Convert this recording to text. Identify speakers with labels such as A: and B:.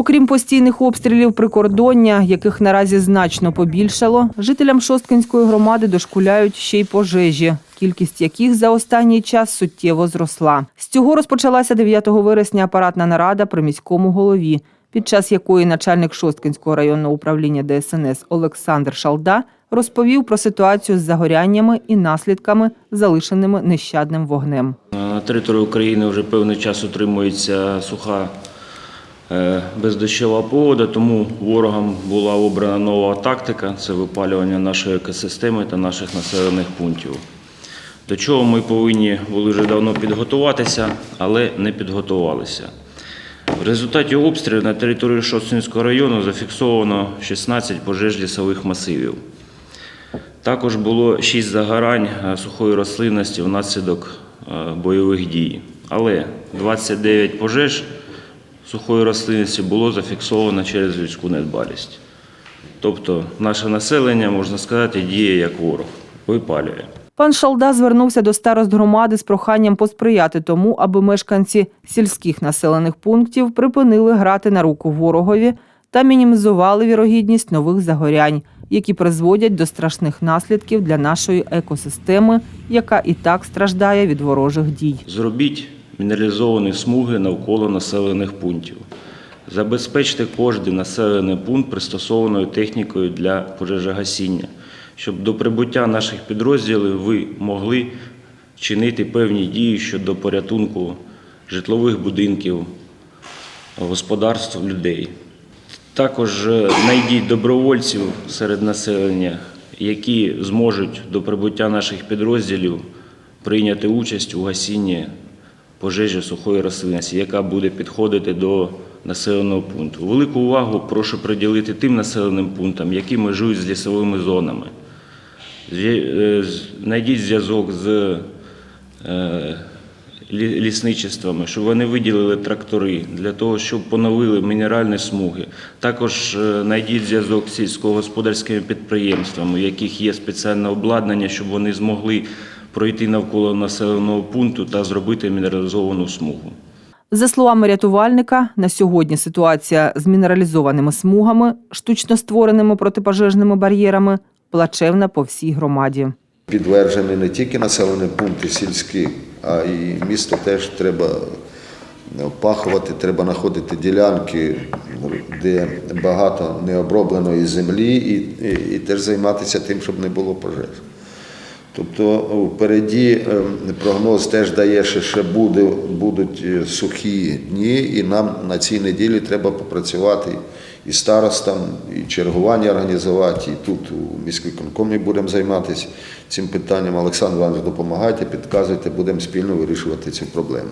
A: Окрім постійних обстрілів прикордоння, яких наразі значно побільшало, жителям Шосткинської громади дошкуляють ще й пожежі, кількість яких за останній час суттєво зросла. З цього розпочалася 9 вересня апаратна нарада при міському голові, під час якої начальник Шосткинського районного управління ДСНС Олександр Шалда розповів про ситуацію з загоряннями і наслідками, залишеними нещадним вогнем.
B: На території України вже певний час утримується суха бездощова погода, тому ворогам була обрана нова тактика це випалювання нашої екосистеми та наших населених пунктів. До чого ми повинні були вже давно підготуватися, але не підготувалися. В результаті обстрілів на території Шостинського району зафіксовано 16 пожеж лісових масивів. Також було 6 загорань е, сухої рослинності внаслідок е, бойових дій. Але 29 пожеж сухої рослинності було зафіксовано через людську недбалість. Тобто наше населення, можна сказати, діє як ворог, випалює.
A: Пан Шалда звернувся до старост громади з проханням посприяти тому, аби мешканці сільських населених пунктів припинили грати на руку ворогові та мінімізували вірогідність нових загорянь, які призводять до страшних наслідків для нашої екосистеми, яка і так страждає від ворожих дій.
B: Зробіть мінералізовані смуги навколо населених пунктів. Забезпечте кожен населений пункт пристосованою технікою для пожежогасіння, щоб до прибуття наших підрозділів ви могли чинити певні дії щодо порятунку житлових будинків, господарств людей. Також е, знайдіть добровольців серед населення, які зможуть до прибуття наших підрозділів прийняти участь у гасінні пожежі сухої рослинності, яка буде підходити до населеного пункту. Велику увагу прошу приділити тим населеним пунктам, які межують з лісовими зонами. Е, Знайдіть зв'язок з е, лісничествами, щоб вони виділили трактори для того, щоб поновили мінеральні смуги. Також е, знайдіть зв'язок з сільськогосподарськими підприємствами, у яких є спеціальне обладнання, щоб вони змогли пройти навколо населеного пункту та зробити мінералізовану смугу.
A: За словами рятувальника, на сьогодні ситуація з мінералізованими смугами, штучно створеними протипожежними бар'єрами, плачевна по всій громаді.
C: Підтверджені не тільки населені пункти сільські, а і місто теж треба опахувати, треба знаходити ділянки, де багато необробленої землі, і, і, і теж займатися тим, щоб не було пожеж. Тобто впереді е, прогноз теж дає, що ще буде, будуть е, сухі дні, і нам на цій неділі треба попрацювати і старостам, і чергування організувати, і тут у міській конкомі будемо займатися цим питанням. Олександр Іванович, допомагайте, підказуйте, будемо спільно вирішувати цю проблему.